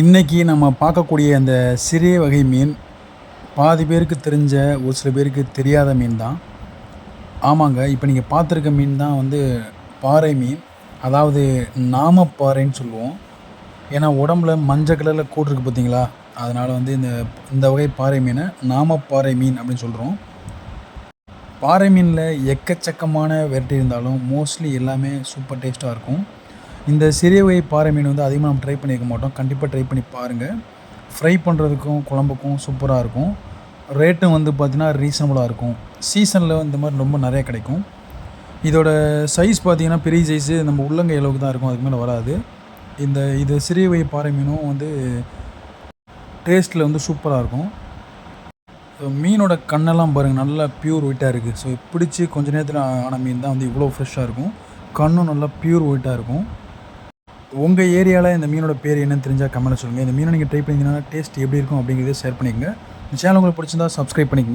இன்றைக்கி நம்ம பார்க்கக்கூடிய அந்த சிறிய வகை மீன் பாதி பேருக்கு தெரிஞ்ச ஒரு சில பேருக்கு தெரியாத மீன் தான் ஆமாங்க இப்போ நீங்கள் பார்த்துருக்க மீன் தான் வந்து பாறை மீன். அதாவது நாமப்பாறைன்னு சொல்லுவோம். ஏன்னா உடம்புல மஞ்சள் கலரில் கூடு இருக்குது பார்த்தீங்களா அதனால் வந்து இந்த இந்த வகை பாறை மீனை நாமப்பாறை மீன் அப்படின்னு சொல்கிறோம் பாறை மீனில் எக்கச்சக்கமான வெரைட்டி இருந்தாலும் மோஸ்ட்லி எல்லாமே சூப்பர் டேஸ்ட்டாக இருக்கும். இந்த சிறிய வகை பாறை மீன் வந்து அதிகமாக நம்ம ட்ரை பண்ணியிருக்க மாட்டோம். கண்டிப்பாக ட்ரை பண்ணி பாருங்கள் ஃப்ரை பண்ணுறதுக்கும் குழம்புக்கும் சூப்பராக இருக்கும். ரேட்டும் வந்து பார்த்திங்கன்னா ரீசனபுளாக இருக்கும். சீசனில் இந்த மாதிரி ரொம்ப நிறைய கிடைக்கும். இதோட சைஸ் பார்த்திங்கன்னா பெரிய சைஸு நம்ம உள்ளங்கை அளவுக்கு தான் இருக்கும். அதுக்கு மேலே வராது. இந்த இது சிறிய வகை பாறை மீனும் வந்து டேஸ்ட்டில் வந்து சூப்பராக இருக்கும். மீனோட கண்ணெல்லாம் பாருங்கள் நல்லா பியூர் ஒயிட்டாக இருக்குது ஸோ பிடிச்சி கொஞ்ச நேரத்தில் ஆன மீன் தான் வந்து இவ்வளோ ஃப்ரெஷ்ஷாக இருக்கும். கண்ணும் நல்லா பியூர் ஒயிட்டாக இருக்கும். உங்கள் ஏரியாவில் இந்த மீனோட பேர் என்னன்னு தெரிஞ்சால் கமெண்ட் சொல்லுங்கள் இந்த மீனை நீங்கள் ட்ரை பண்ணிங்கன்னா டேஸ்ட் எப்படி இருக்கும் அப்படிங்கிறத ஷேர் பண்ணிக்கங்க. இந்த சேனல் உங்களுக்கு பிடிச்சிருந்தா சப்ஸ்கிரைப் பண்ணிக்கங்க.